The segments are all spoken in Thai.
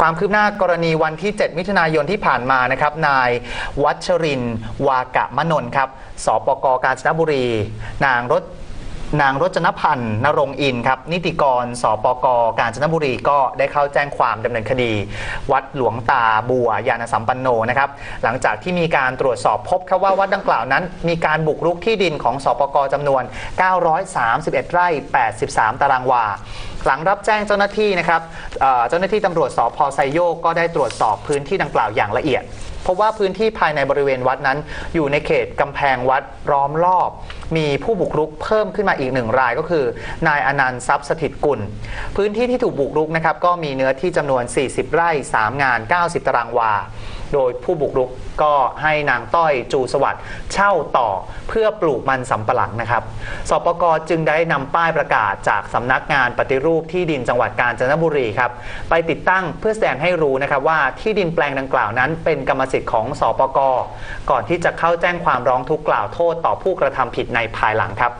ความคืบหน้ากรณีวันที่ 7 มิถุนายนที่ผ่านมานะครับนายวัชริน วากะมนนท์ครับสปกกาญจนบุรี นางรถ นางรจนพันธ์นรงอินครับนิติกรสปกกาญจนบุรีก็ได้เข้าแจ้งความดำเนินคดี วัดหลวงตาบัวยานสัมปันโนนะครับหลังจากที่มีการตรวจสอบพบครับว่าวัดดังกล่าวนั้น มีการบุกรุกที่ดินของสปกจำนวน 931 ไร่ 83 ตารางวาหลังรับแจ้งเจ้าหน้าที่นะครับเอ่อเจ้าหน้าที่ตำรวจสพไซโยกก็ได้ตรวจสอบพื้นที่ดังกล่าวอย่างละเอียด พบว่าพื้นที่ภายในบริเวณวัดนั้น อยู่ในเขตกำแพงวัดล้อมรอบ มีผู้บุกรุกเพิ่มขึ้นมาอีกหนึ่งรายก็คือ นายอนันต์ทรัพย์สถิตกุล พื้นที่ที่ถูกบุกรุกนะครับก็มีเนื้อที่จำนวน 40 ไร่ 3 งาน 90 ตารางวา โดยผู้บุกรุกก็ให้นางต้อยจูสวัสด์เช่าต่อเพื่อปลูกมันสำปะหลังนะครับ สปกจึงได้นำป้ายประกาศจากสำนักงานปฏิรูปที่ดินจังหวัดกาญจนบุรีครับไปติดตั้งเพื่อแสดงให้รู้นะครับว่าที่ดินแปลงดังกล่าวนั้นเป็นกรรมสิทธิ์ของสปกก่อนที่จะเข้าแจ้งความร้องทุกข์กล่าวโทษต่อผู้กระทำผิดในภายหลังครับ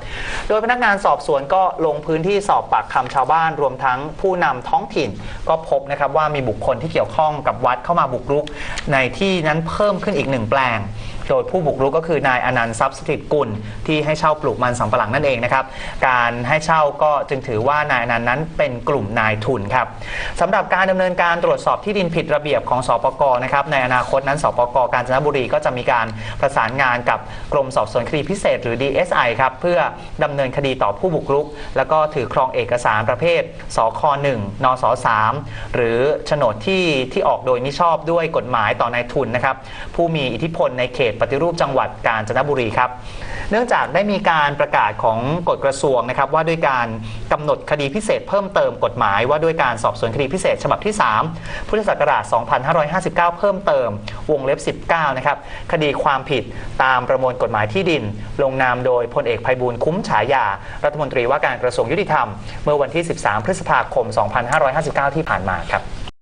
โดยพนักงานสอบสวนก็ลงพื้นที่สอบปากคำชาวบ้านรวมทั้งผู้นำท้องถิ่น ก็พบนะครับว่ามีบุคคลที่เกี่ยวข้องกับวัดเข้ามาบุกรุกในที่นั้นเพิ่มขึ้นอีกหนึ่งแปลงโดยผู้บุกรุกก็คือนายอนันต์ทรัพย์สถิตกุลที่ให้เช่าปลูกมันสำปะหลังนั่นเองนะครับ การให้เช่าก็จึงถือว่านายอนันต์นั้นเป็นกลุ่มนายทุนครับสำหรับการดำเนินการตรวจสอบที่ดินผิดระเบียบของสปกนะครับในอนาคตนั้นสปกกาญจนบุรีก็จะมีการประสานงานกับกรมสอบสวนคดีพิเศษ หรือ DSI ครับเพื่อดำเนินคดีต่อผู้บุกรุก แล้วก็ถือครองเอกสารประเภทสค1นส3หรือโฉนดที่ที่ออกโดยมิชอบด้วยกฎหมายต่อนายทุนนะครับผู้มีอิทธิพลในเขตปฏิรูปจังหวัดกาญจนบุรีครับ เนื่องจากได้มีการประกาศของกฎกระทรวงนะครับ ว่าด้วยการกำหนดคดีพิเศษเพิ่มเติมกฎหมาย ว่าด้วยการสอบสวนคดีพิเศษฉบับที่ 3 พุทธศักราช 2559 เพิ่มเติม วงเล็บ 19 นะครับ คดีความผิดตามประมวลกฎหมายที่ดิน ลงนามโดยพลเอกภัยบูลคุ้มฉายา รัฐมนตรีว่าการกระทรวงยุติธรรม เมื่อวันที่ 13 พฤษภาคม 2559 ที่ผ่านมาครับ